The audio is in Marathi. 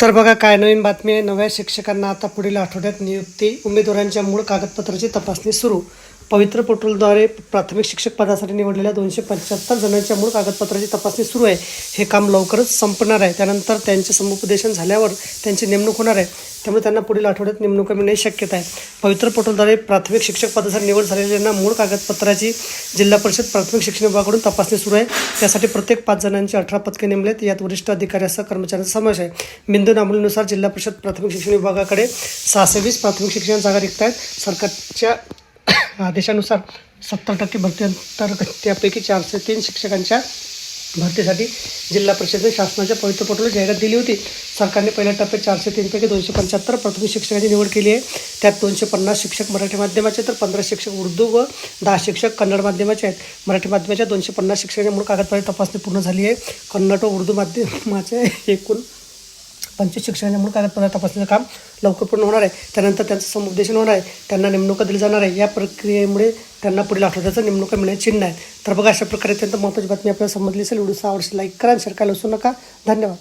तर बघा काय नवीन बातमी आहे. नव्या शिक्षकांना आता पुढील आठवड्यात नियुक्ती. उमेदवारांच्या मूळ कागदपत्राची तपासणी सुरू. पवित्र पोर्टलद्वारे प्राथमिक शिक्षक पदासाठी निवडलेल्या दोनशे पंच्याहत्तर जणांच्या मूळ कागदपत्राची तपासणी सुरू आहे. हे काम लवकरच संपणार आहे. त्यानंतर त्यांचे समुपदेशन झाल्यावर त्यांची नेमणूक होणार आहे. त्यामुळे त्यांना पुढील आठवड्यात नेमणूक मिळण्याची शक्यता आहे. पवित्र पोर्टलद्वारे प्राथमिक शिक्षक पदासाठी निवड झालेल्यांना मूळ कागदपत्राची जिल्हा परिषद प्राथमिक शिक्षण विभागाकडून तपासणी सुरू आहे. त्यासाठी प्रत्येक पाच जणांची अठरा पदके नेमलेत. यात वरिष्ठ अधिकाऱ्यासह कर्मचाऱ्यांचा समावेश आहे. बिंदू नामुलीनुसार जिल्हा परिषद प्राथमिक शिक्षण विभागाकडे सहाशे वीस प्राथमिक शिक्षण जागा रिक्त आहेत. सरकारच्या आदेशानुसार सत्तर टक्के भरतीअंतर्गत त्यापैकी चारशे तीन शिक्षकांच्या भरतीसाठी जिल्हा परिषदेने शासनाच्या पवित्र जाहिरात दिली होती. सरकारने पहिल्या टप्प्यात चारशे तीनपैकी दोनशे पंच्याहत्तर प्राथमिक शिक्षकांची निवड केली आहे. त्यात दोनशे पन्नास शिक्षक मराठी माध्यमाचे तर पंधरा शिक्षक उर्दू व दहा शिक्षक कन्नड माध्यमाचे आहेत. मराठी माध्यमाच्या दोनशे पन्नास शिक्षकांच्या मूळ कागदपत्राची तपासणी पूर्ण झाली आहे. कन्नड व उर्दू माध्यमाचे एकूण पंचवीस शिक्षकांच्या मूळ कागदपत्र तपासण्याचं काम लवकर पूर्ण होणार आहे. त्यानंतर त्यांचं समुपदेशन होणार आहे. त्यांना नेमणुका दिली जाणार आहे. या प्रक्रियेमुळे त्यांना पुढील आठवड्याचं नेमणुका मिळण्याची चिन्ह आहे. तर बघा अशा प्रकारे अत्यंत महत्त्वाची बातमी आपल्याला समजली असेल. व्हिडिओ आवडशी लाईक करा आणि शेअर करायला विसरू नका. धन्यवाद.